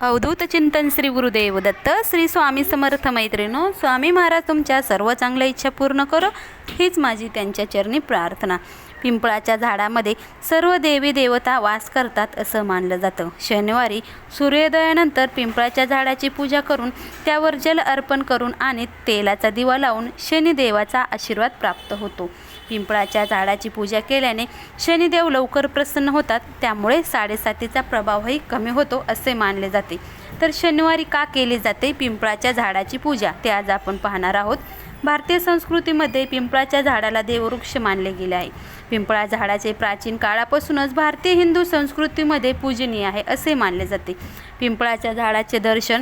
अवधूत चिंतन श्री गुरुदेव दत्त श्री स्वामी समर्थ मैत्रिणो स्वामी महाराज तुमच्या सर्व चांगल्या इच्छा पूर्ण करो हीच माझी त्यांच्या चरणी प्रार्थना. पिंपळाच्या झाडामध्ये सर्व देवी देवता वास करतात असं मानलं जातं. शनिवारी सूर्योदयानंतर पिंपळाच्या झाडाची पूजा करून त्यावर जल अर्पण करून आणि तेलाचा दिवा लावून शनिदेवाचा आशीर्वाद प्राप्त होतो. पिंपळाच्या झाडाची पूजा केल्याने शनिदेव लवकर प्रसन्न होतात. त्यामुळे साडेसातीचा प्रभावही कमी होतो असे मानले जाते. तर शनिवारी का केली जाते पिंपळाच्या झाडाची पूजा? ते आज आपण पाहणार आहोत. भारतीय संस्कृतीमध्ये पिंपळाच्या झाडाला देववृक्ष मानले गेले आहे. पिंपळा झाडाचे प्राचीन काळापासूनच भारतीय हिंदू संस्कृतीमध्ये पूजनीय आहे असे मानले जाते. पिंपळाच्या झाडाचे दर्शन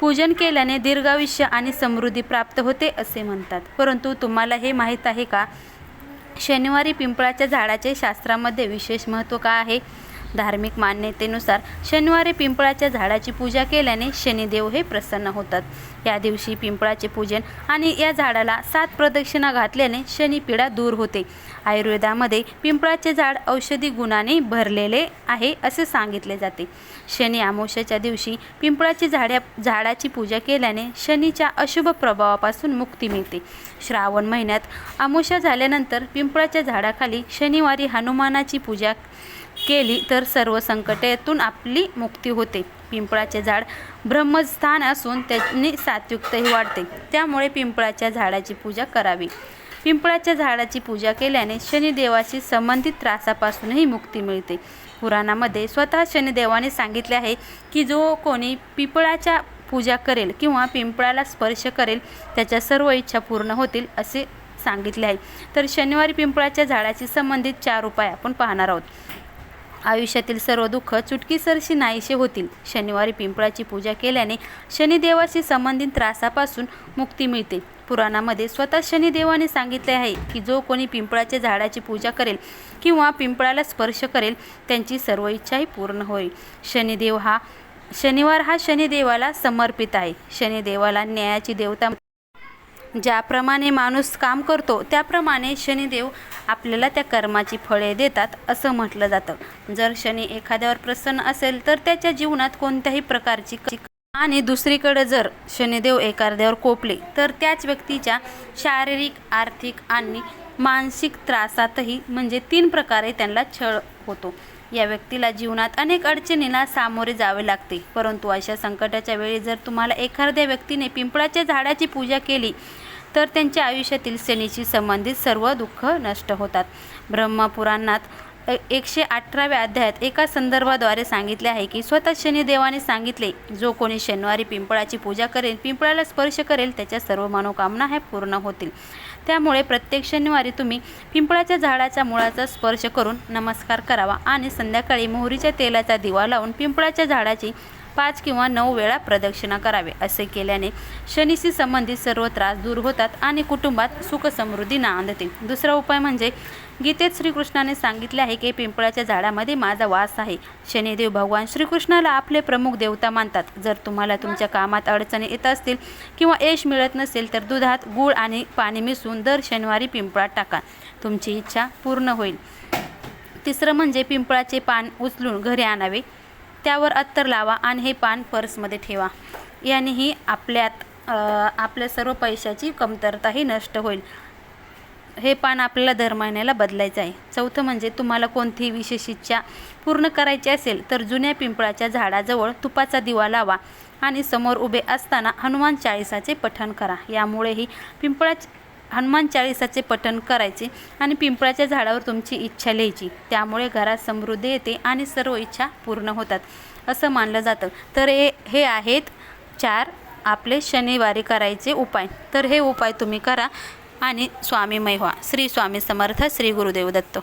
पूजन केल्याने दीर्घायुष्य आणि समृद्धी प्राप्त होते असे म्हणतात. परंतु तुम्हाला हे माहीत आहे का? शनिवारी पिंपळाच्या झाडाचे शास्त्रामध्ये विशेष महत्त्व का आहे? धार्मिक मान्यतेनुसार शनिवारी पिंपळाच्या झाडाची पूजा केल्याने शनिदेव हे प्रसन्न होतात. या दिवशी पिंपळाचे पूजन आणि या झाडाला सात प्रदक्षिणा घातल्याने शनिपीडा दूर होते. आयुर्वेदामध्ये पिंपळाचे झाड औषधी गुणाने भरलेले आहे असे सांगितले जाते. शनी आमोशाच्या दिवशी पिंपळाची झाड्या झाडाची पूजा केल्याने शनीच्या अशुभ प्रभावापासून मुक्ती मिळते. श्रावण महिन्यात आमोशा झाल्यानंतर पिंपळाच्या झाडाखाली शनिवारी हनुमानाची पूजा केली तर सर्व संकटातून आपली मुक्ती होते. पिंपळाचे झाड ब्रह्मस्थान असून त्यांनी सात्विकताही वाढते. त्यामुळे पिंपळाच्या झाडाची पूजा करावी. पिंपळाच्या झाडाची पूजा केल्याने शनिदेवाशी संबंधित त्रासापासूनही मुक्ती मिळते. पुराणामध्ये स्वतः शनिदेवाने सांगितले आहे की जो कोणी पिंपळाच्या पूजा करेल किंवा पिंपळाला स्पर्श करेल त्याच्या सर्व इच्छा पूर्ण होतील असे सांगितले आहे. तर शनिवारी पिंपळाच्या झाडाशी संबंधित चार उपाय आपण पाहणार आहोत. आयुष्यातील सर्व दुःख चुटकीसरशी नाहीसे होतील. शनिवारी पिंपळाची पूजा केल्याने शनिदेवाशी संबंधित त्रासापासून मुक्ती मिळते. पुराणामध्ये स्वतः शनिदेवाने सांगितले आहे की जो कोणी पिंपळाच्या झाडाची पूजा करेल किंवा पिंपळाला स्पर्श करेल त्यांची सर्व इच्छाही पूर्ण होईल. शनिदेव हा शनिवार हा शनिदेवाला समर्पित आहे. शनिदेवाला न्यायाची देवता ज्याप्रमाणे माणूस काम करतो त्याप्रमाणे शनिदेव आपल्याला त्या कर्माची फळे देतात असं म्हटलं जातं. जर शनी एखाद्यावर प्रसन्न असेल तर त्याच्या जीवनात कोणत्याही प्रकारची आणि दुसरीकडे जर शनिदेव एखाद्यावर कोपले तर त्याच व्यक्तीच्या शारीरिक आर्थिक आणि मानसिक त्रासातही म्हणजे तीन प्रकारे त्यांना छळ होतो. या व्यक्तीला जीवनात अनेक अडचणींना सामोरे जावे लागते. परंतु अशा संकटाच्या वेळी जर तुम्हाला एखाद्या व्यक्तीने पिंपळाच्या झाडाची पूजा केली तर त्यांच्या आयुष्यातील शनीशी संबंधित सर्व दुःख नष्ट होतात. ब्रह्मपुराणात एकशे अठराव्या अध्यायात एका संदर्भाद्वारे सांगितले आहे की स्वतः शनिदेवाने सांगितले जो कोणी शनिवारी पिंपळाची पूजा करेल पिंपळाला स्पर्श करेल त्याच्या सर्व मनोकामना ह्या पूर्ण होतील. त्यामुळे प्रत्येक शनिवारी तुम्ही पिंपळाच्या झाडाच्या मुळाचा स्पर्श करून नमस्कार करावा आणि संध्याकाळी मोहरीच्या तेलाचा दिवा लावून पिंपळाच्या झाडाची पाच किंवा नऊ वेळा प्रदक्षिणा करावे असे केल्याने शनीशी संबंधित सर्व त्रास दूर होतात आणि कुटुंबात सुखसमृद्धी नांदते. दुसरा उपाय म्हणजे गीतेत श्रीकृष्णाने सांगितले आहे की पिंपळाच्या झाडामध्ये माझा वास आहे. शनिदेव भगवान श्रीकृष्णाला आपले प्रमुख देवता मानतात. जर तुम्हाला तुमच्या कामात अडचणी येत असतील किंवा यश मिळत नसेल तर दुधात गूळ आणि पाणी मिसळून दर शनिवारी पिंपळात टाका. तुमची इच्छा पूर्ण होईल. तिसरं म्हणजे पिंपळाचे पान उचलून घरी आणावे. त्यावर अत्तर लावा आणि हे पान पर्समध्ये ठेवा. यानेही आपल्यात आपल्या सर्व पैशाची कमतरताही नष्ट होईल. हे पान आपल्याला दर महिन्याला बदलायचं आहे. चौथं म्हणजे तुम्हाला कोणतीही विशेष इच्छा पूर्ण करायची असेल तर जुन्या पिंपळाच्या झाडाजवळ तुपाचा दिवा लावा आणि समोर उभे असताना हनुमान चाळीसाचे पठण करा. यामुळेही पिंपळा हनुमान चाळीसाचे पठण करायचे आणि पिंपळाच्या झाडावर तुमची इच्छा लिहायची. त्यामुळे घरात समृद्धी येते आणि सर्व इच्छा पूर्ण होतात असं मानलं जातं. तर हे हे आहेत चार आपले शनिवारी करायचे उपाय. तर हे उपाय तुम्ही करा आणि स्वामीमय व्हा. श्री स्वामी समर्थ श्री गुरुदेव दत्त.